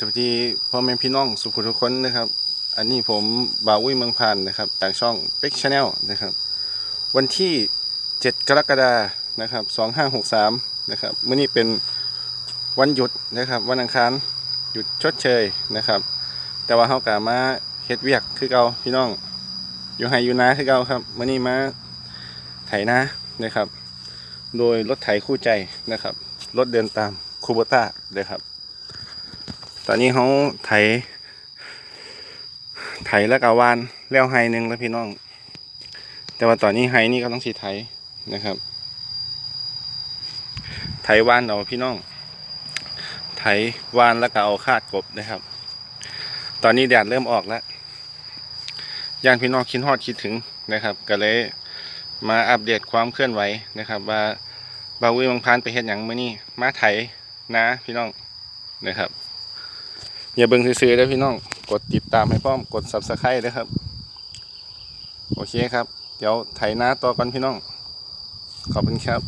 สวัสดีพ่อแม่พี่น้องสุขุทุกคนนะครับ อันนี้ผมบ่าวุ้ยเมืองพันนะครับจากช่องเป็กชาแนลนะครับ วันที่ 7 กรกฎานะครับ2563นะครับเมื้อนี้เป็นวันหยุดนะครับวันอังคารหยุดชดเชยนะครับ แต่ว่าเฮากะมาเฮ็ดเวียกคือเก่าพี่น้อง อยู่ไฮอยู่นาคือเก่าครับเมื้อนี้มาไถนานะครับ โดยรถไถคู่ใจนะครับรถเดินตามคูโบต้าเลยครับ ตอนนี้เขาไถ ไถแล้วก็วานแล้วไฮหนึ่งแล้วพี่น้อง แต่ว่าตอนนี้ไฮนี่ก็ต้องสีไถนะครับ ไถวานเอาพี่น้อง ไถวานแล้วก็เอาคาดกบนะครับ ตอนนี้แดดเริ่มออกแล้วย่านพี่น้องคิดฮอดคิดถึงนะครับ ก็เลยมาอัปเดตความเคลื่อนไหวนะครับว่าบาวิมังพานไปเฮ็ดหยังเมื้อนี้มาไถนะพี่น้องนะครับ อย่าเบิ่งซื้อๆด้พี่น้อง กดติดตามให้พร้อม กด subscribe ด้ครับ โอเคครับ เดี๋ยวไถนาต่อกันพี่น้อง ขอบคุณครับ